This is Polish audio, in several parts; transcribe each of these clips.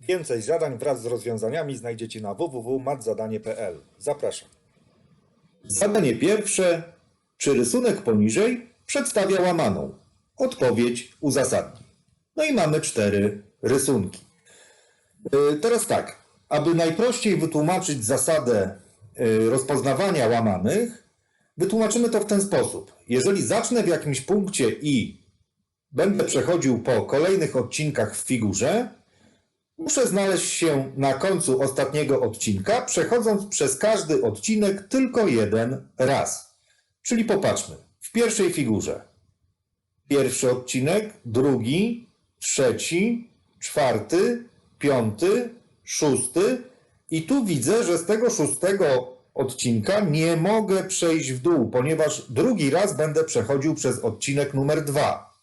Więcej zadań wraz z rozwiązaniami znajdziecie na www.matzadanie.pl. Zapraszam. Zadanie pierwsze. Czy rysunek poniżej przedstawia łamaną? Odpowiedź uzasadnij. No i mamy cztery rysunki. Yy, Teraz tak, aby najprościej wytłumaczyć zasadę yy, rozpoznawania łamanych, wytłumaczymy to w ten sposób. Jeżeli zacznę w jakimś punkcie i będę przechodził po kolejnych odcinkach w figurze, Muszę znaleźć się na końcu ostatniego odcinka, przechodząc przez każdy odcinek tylko jeden raz. Czyli popatrzmy. W pierwszej figurze. Pierwszy odcinek, drugi, trzeci, czwarty, piąty, szósty. I tu widzę, że z tego szóstego odcinka nie mogę przejść w dół, ponieważ drugi raz będę przechodził przez odcinek numer dwa.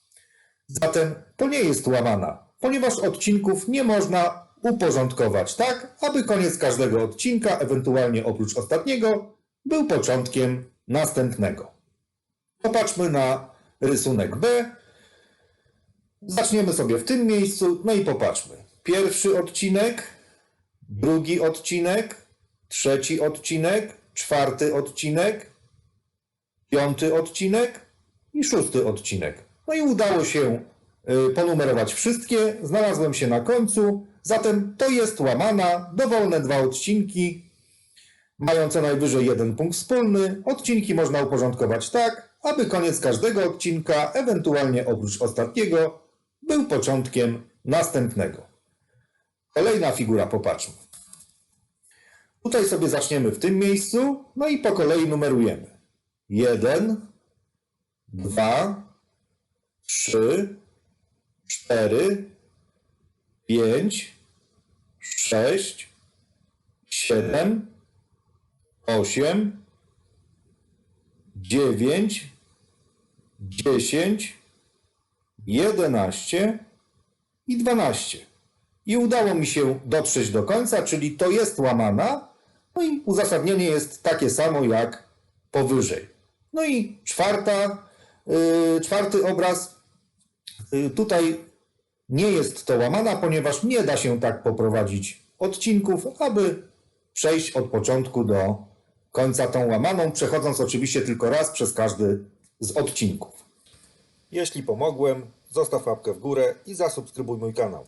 Zatem to nie jest łamana, ponieważ odcinków nie można uporządkować tak, aby koniec każdego odcinka, ewentualnie oprócz ostatniego, był początkiem następnego. Popatrzmy na rysunek B. Zaczniemy sobie w tym miejscu, no i popatrzmy. Pierwszy odcinek, drugi odcinek, trzeci odcinek, czwarty odcinek, piąty odcinek i szósty odcinek. No i udało się ponumerować wszystkie. Znalazłem się na końcu, zatem to jest łamana, dowolne dwa odcinki, mają co najwyżej jeden punkt wspólny. Odcinki można uporządkować tak, aby koniec każdego odcinka, ewentualnie oprócz ostatniego, był początkiem następnego. Kolejna figura, popatrzmy. Tutaj sobie zaczniemy w tym miejscu, no i po kolei numerujemy. Jeden, dwa, trzy, cztery, pięć, sześć, siedem, osiem, dziewięć, dziesięć, jedenaście i dwanaście. I udało mi się dotrzeć do końca, czyli to jest łamana, no i uzasadnienie jest takie samo jak powyżej. No i czwarta, yy, czwarty obraz. Yy, tutaj nie jest to łamana, ponieważ nie da się tak poprowadzić odcinków, aby przejść od początku do końca tą łamaną, przechodząc oczywiście tylko raz przez każdy z odcinków. Jeśli pomogłem, zostaw łapkę w górę i zasubskrybuj mój kanał.